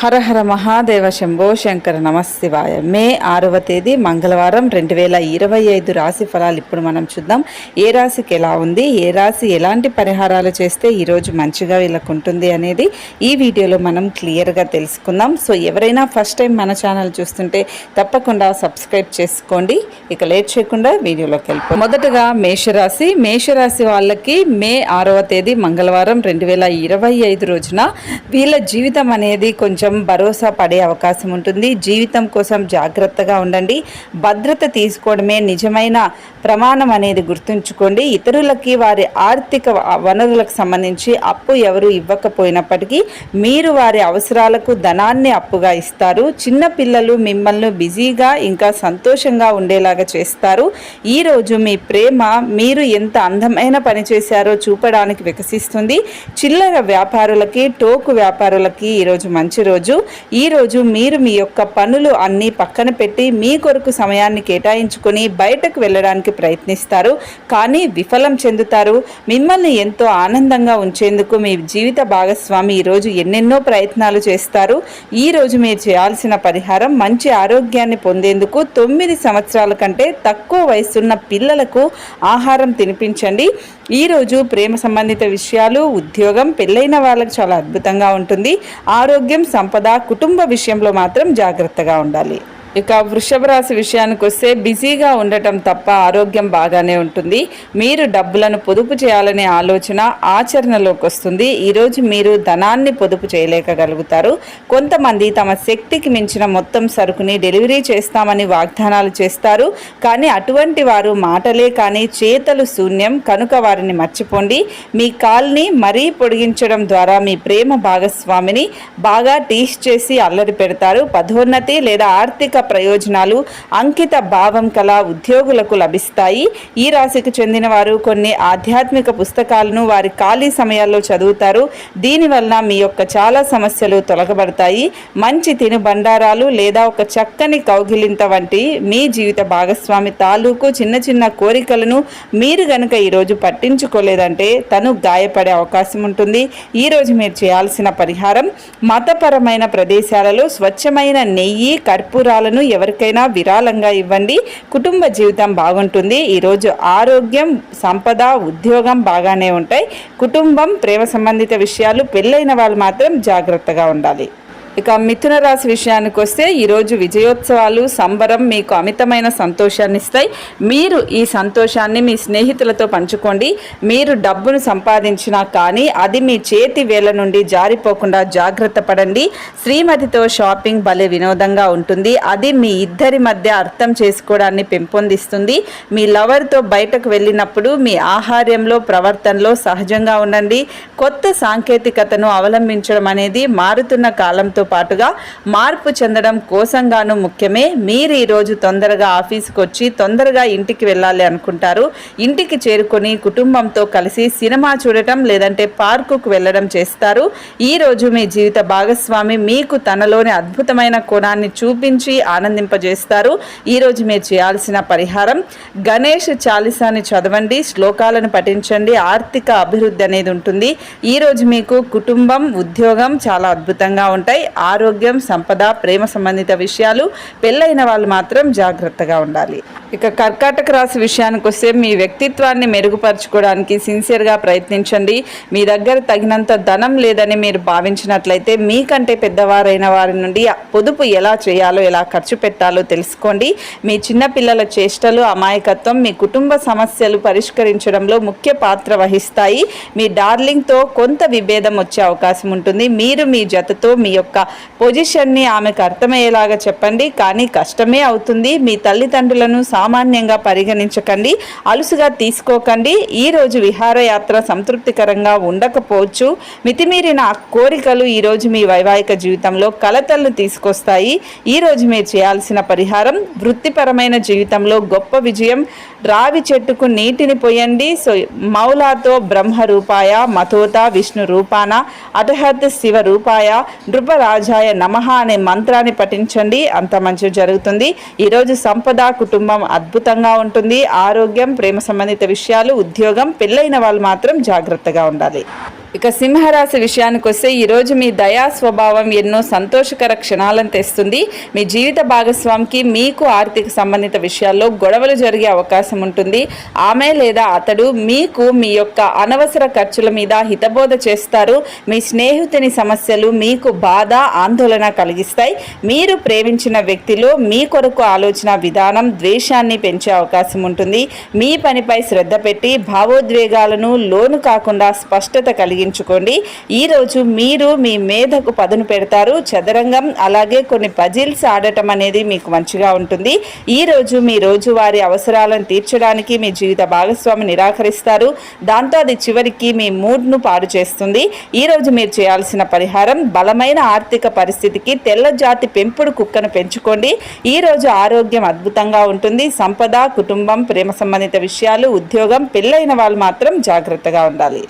హర హర మహాదేవ శంభో శంకర నమశివాయ మే ఆరవ తేదీ మంగళవారం రెండు వేల ఇరవై ఐదు రాశి ఫలాలు ఇప్పుడు మనం చూద్దాం. ఏ రాశికి ఎలా ఉంది? ఏ రాశి ఎలాంటి పరిహారాలు చేస్తే ఈరోజు మంచిగా వీళ్ళకు ఉంటుంది అనేది ఈ వీడియోలో మనం క్లియర్గా తెలుసుకుందాం. సో ఎవరైనా ఫస్ట్ టైం మన ఛానల్ చూస్తుంటే తప్పకుండా సబ్స్క్రైబ్ చేసుకోండి. ఇక లేట్ చేయకుండా వీడియోలోకి వెళ్ళిపో మొదటగా మేషరాశి. మేషరాశి వాళ్ళకి మే ఆరవ తేదీ మంగళవారం రెండు వేల ఇరవై ఐదు రోజున వీళ్ళ జీవితం అనేది కొంచెం భరోసా పడే అవకాశం ఉంటుంది. జీవితం కోసం జాగ్రత్తగా ఉండండి. భద్రత తీసుకోవడమే నిజమైన ప్రమాణం అనేది గుర్తుంచుకోండి. ఇతరులకి వారి ఆర్థిక వనరులకు సంబంధించి అప్పు ఎవరు ఇవ్వకపోయినప్పటికీ మీరు వారి అవసరాలకు ధనాన్ని అప్పుగా ఇస్తారు. చిన్న పిల్లలు మిమ్మల్ని బిజీగా ఇంకా సంతోషంగా ఉండేలాగా చేస్తారు. ఈరోజు మీ ప్రేమ మీరు ఎంత అందమైన పని చేశారో చూపడానికి వికసిస్తుంది. చిల్లర వ్యాపారులకి టోకు వ్యాపారులకి ఈరోజు మంచి రోజు. ఈరోజు మీరు మీ యొక్క పనులు అన్నీ పక్కన పెట్టి మీ కొరకు సమయాన్ని కేటాయించుకొని బయటకు వెళ్ళడానికి ప్రయత్నిస్తారు. కానీ విఫలం చెందుతారు. మిమ్మల్ని ఎంతో ఆనందంగా ఉంచేందుకు మీ జీవిత భాగస్వామి ఈరోజు ఎన్నెన్నో ప్రయత్నాలు చేస్తారు. ఈరోజు మీరు చేయాల్సిన పరిహారం మంచి ఆరోగ్యాన్ని పొందేందుకు తొమ్మిది సంవత్సరాల కంటే తక్కువ వయసున్న పిల్లలకు ఆహారం తినిపించండి. ఈరోజు ప్రేమ సంబంధిత విషయాలు ఉద్యోగం పెళ్ళైన వాళ్ళకు చాలా అద్భుతంగా ఉంటుంది. ఆరోగ్యం సంపద కుటుంబ విషయంలో మాత్రం జాగ్రత్తగా ఉండాలి. ఇక వృషభ రాశి విషయానికి వస్తే బిజీగా ఉండటం తప్ప ఆరోగ్యం బాగానే ఉంటుంది. మీరు డబ్బులను పొదుపు చేయాలనే ఆలోచన ఆచరణలోకి వస్తుంది. ఈరోజు మీరు ధనాన్ని పొదుపు చేయలేకగలుగుతారు. కొంతమంది తమ శక్తికి మించిన మొత్తం సరుకుని డెలివరీ చేస్తామని వాగ్దానాలు చేస్తారు. కానీ అటువంటి వారు మాటలే కానీ చేతలు శూన్యం. కనుక వారిని మర్చిపోండి. మీ కాల్ని మరీ పొడిగించడం ద్వారా మీ ప్రేమ భాగస్వామిని బాగా టీస్ చేసి అల్లరి పెడతారు. పదోన్నతి లేదా ఆర్థిక ప్రయోజనాలు అంకిత భావం కల ఉద్యోగులకు లభిస్తాయి. ఈ రాశికి చెందిన వారు కొన్ని ఆధ్యాత్మిక పుస్తకాలను వారి ఖాళీ సమయాల్లో చదువుతారు. దీనివల్ల మీ యొక్క చాలా సమస్యలు తొలగబడతాయి. మంచి తినుబండారాలు లేదా ఒక చక్కని కౌగిలింత వంటి మీ జీవిత భాగస్వామి తాలూకు చిన్న చిన్న కోరికలను మీరు గనుక ఈరోజు పట్టించుకోలేదంటే తను గాయపడే అవకాశం ఉంటుంది. ఈరోజు మీరు చేయాల్సిన పరిహారం మతపరమైన ప్రదేశాలలో స్వచ్ఛమైన నెయ్యి కర్పూరాలు కర్పూరాలను ఎవరికైనా విరాళంగా ఇవ్వండి. కుటుంబ జీవితం బాగుంటుంది. ఈరోజు ఆరోగ్యం సంపద ఉద్యోగం బాగానే ఉంటాయి. కుటుంబం ప్రేమ సంబంధిత విషయాలు పెళ్ళైన వాళ్ళు మాత్రం జాగ్రత్తగా ఉండాలి. ఇక మిథున రాశి విషయానికి వస్తే ఈరోజు విజయోత్సవాలు సంబరం మీకు అమితమైన సంతోషాన్ని ఇస్తాయి. మీరు ఈ సంతోషాన్ని మీ స్నేహితులతో పంచుకోండి. మీరు డబ్బును సంపాదించినా కానీ అది మీ చేతి వేల నుండి జారిపోకుండా జాగ్రత్త పడండి. శ్రీమతితో షాపింగ్ భలే వినోదంగా ఉంటుంది. అది మీ ఇద్దరి మధ్య అర్థం చేసుకోవడాన్ని పెంపొందిస్తుంది. మీ లవర్తో బయటకు వెళ్ళినప్పుడు మీ ఆహార్యంలో ప్రవర్తనలో సహజంగా ఉండండి. కొత్త సాంకేతికతను అవలంబించడం అనేది మారుతున్న కాలంతో పాటుగా మార్పు చెందడం కోసంగాను ముఖ్యమే. మీరు ఈరోజు తొందరగా ఆఫీస్కి వచ్చి తొందరగా ఇంటికి వెళ్ళాలి అనుకుంటారు. ఇంటికి చేరుకొని కుటుంబంతో కలిసి సినిమా చూడటం లేదంటే పార్కుకు వెళ్ళడం చేస్తారు. ఈరోజు మీ జీవిత భాగస్వామి మీకు తనలోని అద్భుతమైన కోణాన్ని చూపించి ఆనందింపజేస్తారు. ఈరోజు మీరు చేయాల్సిన పరిహారం గణేష్ చాలీసాని చదవండి శ్లోకాలను పఠించండి ఆర్థిక అభివృద్ధి అనేది ఉంటుంది. ఈరోజు మీకు కుటుంబం ఉద్యోగం చాలా అద్భుతంగా ఉంటాయి. ఆరోగ్యం సంపద ప్రేమ సంబంధిత విషయాలు పెళ్ళైన వాళ్ళు మాత్రం జాగ్రత్తగా ఉండాలి. ఇక కర్కాటక రాశి విషయానికి వస్తే మీ వ్యక్తిత్వాన్ని మెరుగుపరచుకోవడానికి సిన్సియర్గా ప్రయత్నించండి. మీ దగ్గర తగినంత ధనం లేదని మీరు భావించినట్లయితే మీకంటే పెద్దవారైన వారి నుండి పొదుపు ఎలా చేయాలో ఎలా ఖర్చు పెట్టాలో తెలుసుకోండి. మీ చిన్నపిల్లల చేష్టలు అమాయకత్వం మీ కుటుంబ సమస్యలు పరిష్కరించడంలో ముఖ్య పాత్ర వహిస్తాయి. మీ డార్లింగ్తో కొంత విభేదం వచ్చే అవకాశం ఉంటుంది. మీరు మీ జతతో మీ యొక్క పొజిషన్ని ఆమెకు అర్థమయ్యేలాగా చెప్పండి. కానీ కష్టమే అవుతుంది. మీ తల్లిదండ్రులను సామాన్యంగా పరిగణించకండి అలుసుగా తీసుకోకండి. ఈరోజు విహారయాత్ర సంతృప్తికరంగా ఉండకపోవచ్చు. మితిమీరిన కోరికలు ఈరోజు మీ వైవాహిక జీవితంలో కలతలను తీసుకొస్తాయి. ఈరోజు మీరు చేయాల్సిన పరిహారం వృత్తిపరమైన జీవితంలో గొప్ప విజయం. రావి చెట్టుకు నీటిని పోయండి. సో మౌలాతో బ్రహ్మ రూపాయ మతోత విష్ణు రూపాన అటహత్ శివ రూపాయ నృపరాజాయ నమః అనే మంత్రాన్ని పఠించండి. అంత మంచి జరుగుతుంది. ఈరోజు సంపద కుటుంబం అద్భుతంగా ఉంటుంది. ఆరోగ్యం ప్రేమ సంబంధిత విషయాలు ఉద్యోగం పెళ్ళైన వాళ్ళు మాత్రం జాగ్రత్తగా ఉండాలి. ఇక సింహరాశి విషయానికి వస్తే ఈరోజు మీ దయా స్వభావం ఎన్నో సంతోషకర క్షణాలను తెస్తుంది. మీ జీవిత భాగస్వామికి మీకు ఆర్థిక సంబంధిత విషయాల్లో గొడవలు జరిగే అవకాశం ఉంటుంది. ఆమె లేదా అతడు మీకు మీ యొక్క అనవసర ఖర్చుల మీద హితబోధ చేస్తారు. మీ స్నేహితుని సమస్యలు మీకు బాధ ఆందోళన కలిగిస్తాయి. మీరు ప్రేమించిన వ్యక్తిలో మీ కొరకు ఆలోచన విధానం ద్వేషాన్ని పెంచే అవకాశం ఉంటుంది. మీ పనిపై శ్రద్ధ పెట్టి భావోద్వేగాలను లోను కాకుండా స్పష్టత కలిగి కలిగించుకోండి ఈరోజు మీరు మీ మేధకు పదును పెడతారు. చదరంగం అలాగే కొన్ని పజిల్స్ ఆడటం అనేది మీకు మంచిగా ఉంటుంది. ఈరోజు మీ రోజువారి అవసరాలను తీర్చడానికి మీ జీవిత భాగస్వామి నిరాకరిస్తారు. దాంతో అది చివరికి మీ మూడ్ను పాడు చేస్తుంది. ఈరోజు మీరు చేయాల్సిన పరిహారం బలమైన ఆర్థిక పరిస్థితికి తెల్ల జాతి పెంపుడు కుక్కను పెంచుకోండి. ఈరోజు ఆరోగ్యం అద్భుతంగా ఉంటుంది. సంపద కుటుంబం ప్రేమ సంబంధిత విషయాలు ఉద్యోగం పెళ్ళైన వాళ్ళు మాత్రం జాగ్రత్తగా ఉండాలి.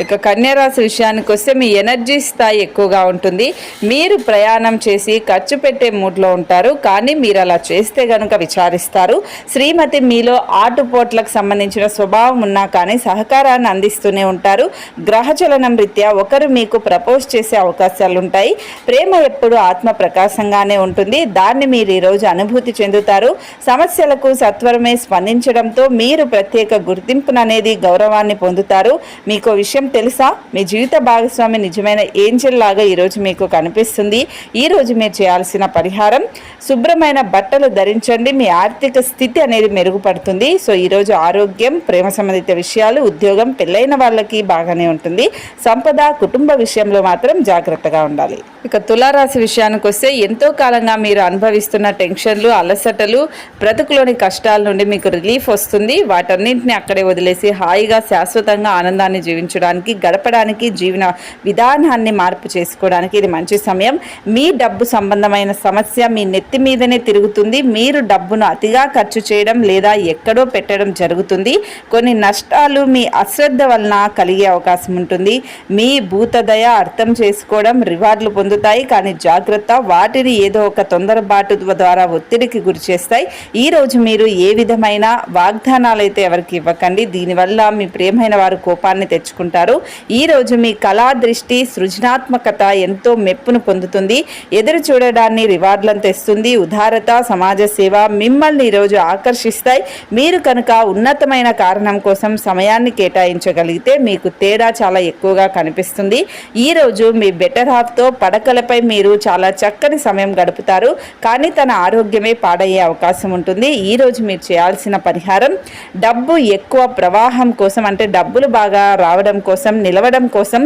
ఇక కన్యరాశి విషయానికి వస్తే మీ ఎనర్జీ స్థాయి ఎక్కువగా ఉంటుంది. మీరు ప్రయాణం చేసి ఖర్చు పెట్టే మూడ్లో ఉంటారు. కానీ మీరు అలా చేస్తే కనుక విచారిస్తారు. శ్రీమతి మీలో ఆటుపోట్లకు సంబంధించిన స్వభావం ఉన్నా కానీ సహకారాన్ని అందిస్తూనే ఉంటారు. గ్రహచలనం రీత్యా ఒకరు మీకు ప్రపోజ్ చేసే అవకాశాలు ఉంటాయి. ప్రేమ ఎప్పుడు ఆత్మ ప్రకాశంగానే ఉంటుంది. దాన్ని మీరు ఈరోజు అనుభూతి చెందుతారు. సమస్యలకు సత్వరమే స్పందించడంతో మీరు ప్రత్యేక గుర్తింపుననేది గౌరవాన్ని పొందుతారు. మీకు విషయం తెలుసా? మీ జీవిత భాగస్వామి నిజమైన ఏంజల్ లాగా ఈరోజు మీకు కనిపిస్తుంది. ఈరోజు మీరు చేయాల్సిన పరిహారం శుభ్రమైన బట్టలు ధరించండి. మీ ఆర్థిక స్థితి అనేది మెరుగుపడుతుంది. సో ఈరోజు ఆరోగ్యం ప్రేమ సంబంధిత విషయాలు ఉద్యోగం పెళ్ళైన వాళ్ళకి బాగానే ఉంటుంది. సంపద కుటుంబ విషయంలో మాత్రం జాగ్రత్తగా ఉండాలి. ఇక తులారాశి విషయానికి వస్తే ఎంతో కాలంగా మీరు అనుభవిస్తున్న టెన్షన్లు అలసటలు బ్రతుకులోని కష్టాల నుండి మీకు రిలీఫ్ వస్తుంది. వాటన్నింటిని అక్కడే వదిలేసి హాయిగా శాశ్వతంగా ఆనందాన్ని జీవించడానికి గడపడానికి జీవన విధానాన్ని మార్పు చేసుకోవడానికి ఇది మంచి సమయం. మీ డబ్బు సంబంధమైన సమస్య మీ నెత్తి మీదనే తిరుగుతుంది. మీరు డబ్బును అతిగా ఖర్చు చేయడం లేదా ఎక్కడో పెట్టడం జరుగుతుంది. కొన్ని నష్టాలు మీ అశ్రద్ధ వలన కలిగే అవకాశం ఉంటుంది. మీ భూతదయ అర్థం చేసుకోవడం రివార్డులు పొందుతాయి. కానీ జాగ్రత్త వాటిని ఏదో ఒక తొందరబాటు ద్వారా ఒత్తిడికి గురి చేస్తాయి. ఈ రోజు మీరు ఏ విధమైన వాగ్దానాలు అయితే ఎవరికి ఇవ్వకండి దీనివల్ల మీ ప్రియమైన వారు కోపాన్ని తెచ్చుకుంటారు. ఈ రోజు మీ కళా దృష్టి సృజనాత్మకత ఎంతో మెప్పును పొందుతుంది. ఎదురు చూడడాన్ని రివార్డులను తెస్తుంది. ఉదారత సమాజ సేవ మిమ్మల్ని ఈరోజు ఆకర్షిస్తాయి. మీరు కనుక ఉన్నతమైన కారణం కోసం సమయాన్ని కేటాయించగలిగితే మీకు తేడా చాలా ఎక్కువగా కనిపిస్తుంది. ఈ రోజు మీ బెటర్ హాఫ్తో పడకలపై మీరు చాలా చక్కని సమయం గడుపుతారు. కానీ తన ఆరోగ్యమే పాడయ్యే అవకాశం ఉంటుంది. ఈ రోజు మీరు చేయాల్సిన పరిహారం డబ్బు ఎక్కువ ప్రవాహం కోసం అంటే డబ్బులు బాగా రావడం కోసం కోసం నిలవడం కోసం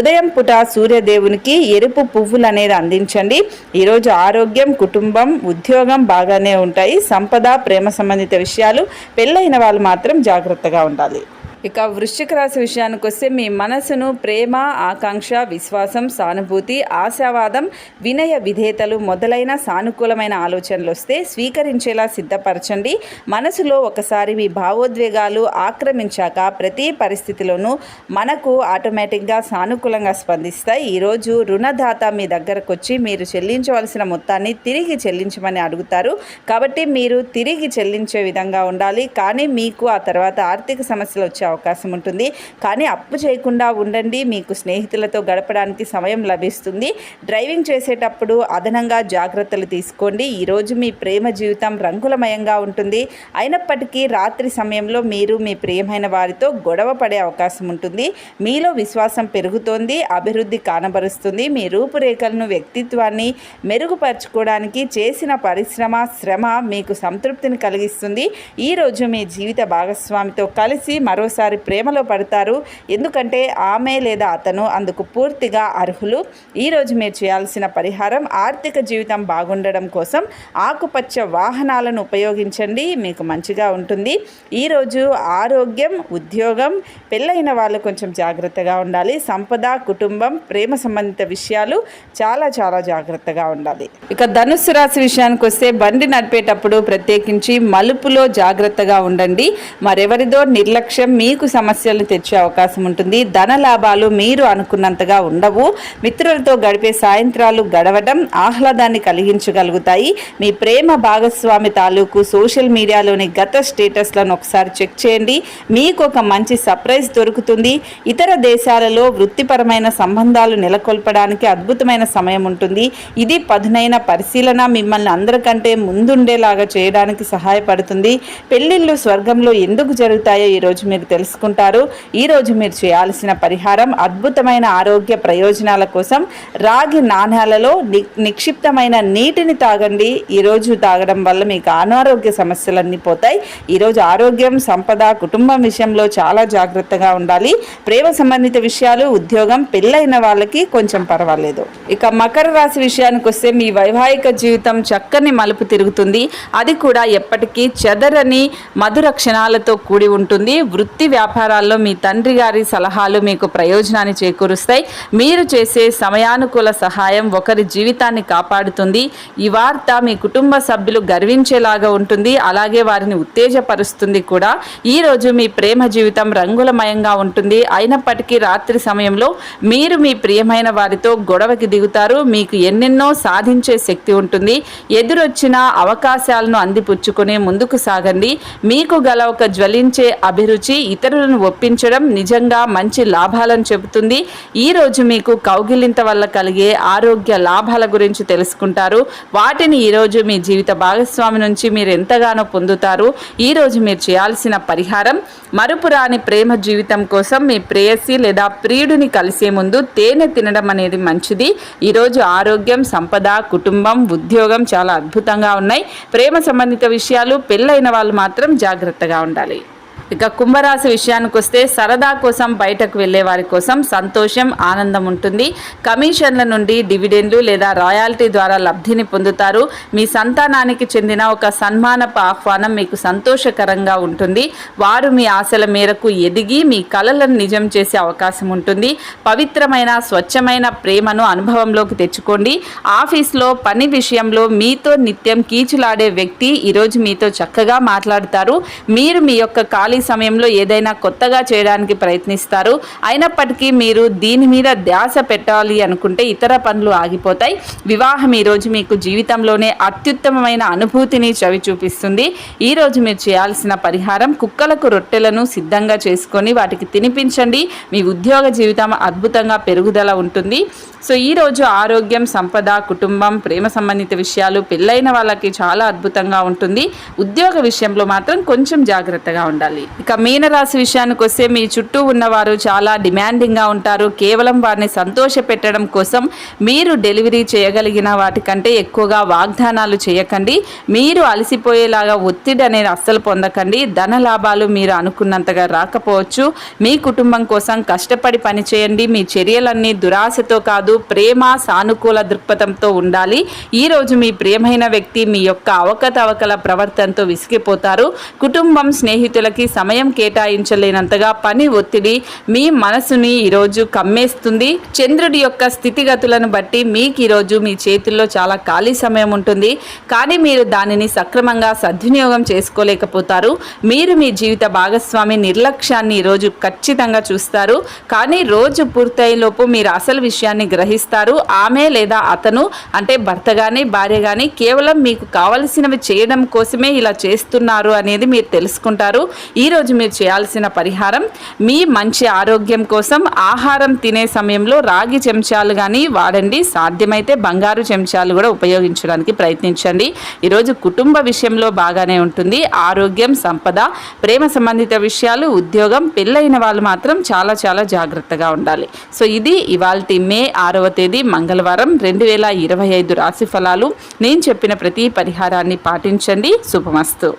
ఉదయం పూట సూర్యదేవునికి ఎరుపు పువ్వులు అనేది అందించండి. ఈరోజు ఆరోగ్యం కుటుంబం ఉద్యోగం బాగానే ఉంటాయి. సంపద ప్రేమ సంబంధిత విషయాలు పెళ్ళైన వాళ్ళు మాత్రం జాగ్రత్తగా ఉండాలి. ఇక వృశ్చిక రాశి విషయానికి వస్తే మీ మనసును ప్రేమ ఆకాంక్ష విశ్వాసం సానుభూతి ఆశావాదం వినయ విధేతలు మొదలైన సానుకూలమైన ఆలోచనలు వస్తే స్వీకరించేలా సిద్ధపరచండి. మనసులో ఒకసారి మీ భావోద్వేగాలు ఆక్రమించాక ప్రతి పరిస్థితిలోనూ మనకు ఆటోమేటిక్గా సానుకూలంగా స్పందిస్తాయి. ఈరోజు రుణదాత మీ దగ్గరకు వచ్చి మీరు చెల్లించవలసిన మొత్తాన్ని తిరిగి చెల్లించమని అడుగుతారు. కాబట్టి మీరు తిరిగి చెల్లించే విధంగా ఉండాలి. కానీ మీకు ఆ తర్వాత ఆర్థిక సమస్యలు వచ్చే అవకాశం ఉంటుంది. కానీ అప్పు చేయకుండా ఉండండి. మీకు స్నేహితులతో గడపడానికి సమయం లభిస్తుంది. డ్రైవింగ్ చేసేటప్పుడు అదనంగా జాగ్రత్తలు తీసుకోండి. ఈరోజు మీ ప్రేమ జీవితం రంగులమయంగా ఉంటుంది. అయినప్పటికీ రాత్రి సమయంలో మీరు మీ ప్రియమైన వారితో గొడవ పడే అవకాశం ఉంటుంది. మీలో విశ్వాసం పెరుగుతోంది. అభివృద్ధి కానబరుస్తుంది. మీ రూపురేఖలను వ్యక్తిత్వాన్ని మెరుగుపరచుకోవడానికి చేసిన పరిశ్రమ శ్రమ మీకు సంతృప్తిని కలిగిస్తుంది. ఈరోజు మీ జీవిత భాగస్వామితో కలిసి మరోసారి ప్రేమలో పడతారు. ఎందుకంటే ఆమె లేదా అతను అందుకు పూర్తిగా అర్హులు. ఈరోజు మీరు చేయాల్సిన పరిహారం ఆర్థిక జీవితం బాగుండడం కోసం ఆకుపచ్చ వాహనాలను ఉపయోగించండి. మీకు మంచిగా ఉంటుంది. ఈరోజు ఆరోగ్యం ఉద్యోగం పెళ్ళైన వాళ్ళు కొంచెం జాగ్రత్తగా ఉండాలి. సంపద కుటుంబం ప్రేమ సంబంధిత విషయాలు చాలా చాలా జాగ్రత్తగా ఉండాలి. ఇక ధనుస్సు రాశి విషయానికి వస్తే బండి నడిపేటప్పుడు ప్రత్యేకించి మలుపులో జాగ్రత్తగా ఉండండి. మరెవరిదో నిర్లక్ష్యం మీ మీకు సమస్యలు తెచ్చే అవకాశం ఉంటుంది. ధన లాభాలు మీరు అనుకున్నంతగా ఉండవు. మిత్రులతో గడిపే సాయంత్రాలు గడవడం ఆహ్లాదాన్ని కలిగించగలుగుతాయి. మీ ప్రేమ భాగస్వామి తాలూకు సోషల్ మీడియాలోని గత స్టేటస్లను ఒకసారి చెక్ చేయండి. మీకు ఒక మంచి సర్ప్రైజ్ దొరుకుతుంది. ఇతర దేశాలలో వృత్తిపరమైన సంబంధాలు నెలకొల్పడానికి అద్భుతమైన సమయం ఉంటుంది. ఇది పదునైన పరిశీలన మిమ్మల్ని అందరికంటే ముందుండేలాగా చేయడానికి సహాయపడుతుంది. పెళ్ళిళ్ళు స్వర్గంలో ఎందుకు జరుగుతాయో ఈరోజు మీరు తెలుసుకుంటారు. ఈరోజు మీరు చేయాల్సిన పరిహారం అద్భుతమైన ఆరోగ్య ప్రయోజనాల కోసం రాగి నాణ్యాలలో ని నిక్షిప్తమైన నీటిని తాగండి. ఈరోజు తాగడం వల్ల మీకు అనారోగ్య సమస్యలన్నీ పోతాయి. ఈరోజు ఆరోగ్యం సంపద కుటుంబం విషయంలో చాలా జాగ్రత్తగా ఉండాలి. ప్రేమ సంబంధిత విషయాలు ఉద్యోగం పెళ్ళైన వాళ్ళకి కొంచెం పర్వాలేదు. ఇక మకర రాశి విషయానికి వస్తే మీ వైవాహిక జీవితం చక్కని మలుపు తిరుగుతుంది. అది కూడా ఎప్పటికీ చెదరని మధుర క్షణాలతో కూడి ఉంటుంది. వృత్తి వ్యాపారాల్లో మీ తండ్రి గారి సలహాలు మీకు ప్రయోజనాన్ని చేకూరుస్తాయి. మీరు చేసే సమయానుకూల సహాయం ఒకరి జీవితాన్ని కాపాడుతుంది. ఈ వార్త మీ కుటుంబ సభ్యులు గర్వించేలాగా ఉంటుంది. అలాగే వారిని ఉత్తేజపరుస్తుంది కూడా. ఈ రోజు మీ ప్రేమ జీవితం రంగులమయంగా ఉంటుంది. అయినప్పటికీ రాత్రి సమయంలో మీరు మీ ప్రియమైన వారితో గొడవకి దిగుతారు. మీకు ఎన్నెన్నో సాధించే శక్తి ఉంటుంది. ఎదురొచ్చిన అవకాశాలను అందిపుచ్చుకుని ముందుకు సాగండి. మీకు గల ఒక జ్వలించే అభిరుచి ఇతరులను ఒప్పించడం నిజంగా మంచి లాభాలను చెబుతుంది. ఈ రోజు మీకు కౌగిలింత వల్ల కలిగే ఆరోగ్య లాభాల గురించి తెలుసుకుంటారు. వాటిని ఈరోజు మీ జీవిత భాగస్వామి నుంచి మీరు ఎంతగానో పొందుతారు. ఈరోజు మీరు చేయాల్సిన పరిహారం మరుపురాని ప్రేమ జీవితం కోసం మీ ప్రేయసి లేదా ప్రియుడిని కలిసే ముందు తేనె తినడం అనేది మంచిది. ఈరోజు ఆరోగ్యం సంపద కుటుంబం ఉద్యోగం చాలా అద్భుతంగా ఉన్నాయి. ప్రేమ సంబంధిత విషయాలు పెళ్ళైన వాళ్ళు మాత్రం జాగ్రత్తగా ఉండాలి. ఇక కుంభరాశి విషయానికి వస్తే సరదా కోసం బయటకు వెళ్ళే వారి కోసం సంతోషం ఆనందం ఉంటుంది. కమిషన్ల నుండి డివిడెండ్లు లేదా రాయల్టీ ద్వారా లబ్ధిని పొందుతారు. మీ సంతానానికి చెందిన ఒక సన్మానపు ఆహ్వానం మీకు సంతోషకరంగా ఉంటుంది. వారు మీ ఆశల మేరకు ఎదిగి మీ కలలను నిజం చేసే అవకాశం ఉంటుంది. పవిత్రమైన స్వచ్ఛమైన ప్రేమను అనుభవంలోకి తెచ్చుకోండి. ఆఫీస్లో పని విషయంలో మీతో నిత్యం కీచులాడే వ్యక్తి ఈరోజు మీతో చక్కగా మాట్లాడతారు. మీరు మీ యొక్క ఖాళీ సమయంలో ఏదైనా కొత్తగా చేయడానికి ప్రయత్నిస్తారు. అయినప్పటికీ మీరు దీని మీద ధ్యాస పెట్టాలి అనుకుంటే ఇతర పనులు ఆగిపోతాయి. వివాహం ఈరోజు మీకు జీవితంలోనే అత్యుత్తమమైన అనుభూతిని చవి చూపిస్తుంది ఈరోజు మీరు చేయాల్సిన పరిహారం కుక్కలకు రొట్టెలను సిద్ధంగా చేసుకొని వాటికి తినిపించండి. మీ ఉద్యోగ జీవితం అద్భుతంగా పెరుగుదల ఉంటుంది. సో ఈరోజు ఆరోగ్యం సంపద కుటుంబం ప్రేమ సంబంధిత విషయాలు పెళ్ళైన వాళ్ళకి చాలా అద్భుతంగా ఉంటుంది. ఉద్యోగ విషయంలో మాత్రం కొంచెం జాగ్రత్తగా ఉండాలి. ఇక మీనరాశి విషయానికి వస్తే మీ చుట్టూ ఉన్నవారు చాలా డిమాండింగ్గా ఉంటారు. కేవలం వారిని సంతోష పెట్టడం కోసం మీరు డెలివరీ చేయగలిగిన వాటికంటే ఎక్కువగా వాగ్దానాలు చేయకండి. మీరు అలసిపోయేలాగా ఒత్తిడి అనేది అస్సలు పొందకండి. ధన లాభాలు మీరు అనుకున్నంతగా రాకపోవచ్చు. మీ కుటుంబం కోసం కష్టపడి పనిచేయండి మీ చర్యలన్నీ దురాశతో కాదు ప్రేమ సానుకూల దృక్పథంతో ఉండాలి. ఈ రోజు మీ ప్రియమైన వ్యక్తి మీ యొక్క అవకతవకల ప్రవర్తనతో విసిగిపోతారు. కుటుంబం స్నేహితులకి సమయం కేటాయించలేనంతగా పని ఒత్తిడి మీ మనసుని ఈరోజు కమ్మేస్తుంది. చంద్రుడి యొక్క స్థితిగతులను బట్టి మీకు ఈరోజు మీ చేతుల్లో చాలా ఖాళీ సమయం ఉంటుంది. కానీ మీరు దానిని సక్రమంగా సద్వినియోగం చేసుకోలేకపోతారు. మీరు మీ జీవిత భాగస్వామి నిర్లక్ష్యాన్ని ఈరోజు ఖచ్చితంగా చూస్తారు. కానీ రోజు పూర్తయ్యేలోపు మీరు అసలు విషయాన్ని గ్రహిస్తారు. ఆమె లేదా అతను అంటే భర్త కానీ భార్య కానీ కేవలం మీకు కావలసినవి చేయడం కోసమే ఇలా చేస్తున్నారు అనేది మీరు తెలుసుకుంటారు. ఈ ఈరోజు మీరు చేయాల్సిన పరిహారం మీ మంచి ఆరోగ్యం కోసం ఆహారం తినే సమయంలో రాగి చెంచాలు కానీ వాడండి. సాధ్యమైతే బంగారు చెంచాలు కూడా ఉపయోగించడానికి ప్రయత్నించండి. ఈరోజు కుటుంబ విషయంలో బాగానే ఉంటుంది. ఆరోగ్యం సంపద ప్రేమ సంబంధిత విషయాలు ఉద్యోగం పెళ్ళైన వాళ్ళు మాత్రం చాలా చాలా జాగ్రత్తగా ఉండాలి. సో ఇది ఇవాళ మే ఆరవ తేదీ మంగళవారం రెండు వేల ఇరవై ఐదు రాశి ఫలాలు. నేను చెప్పిన ప్రతి పరిహారాన్ని పాటించండి. శుభమస్తు.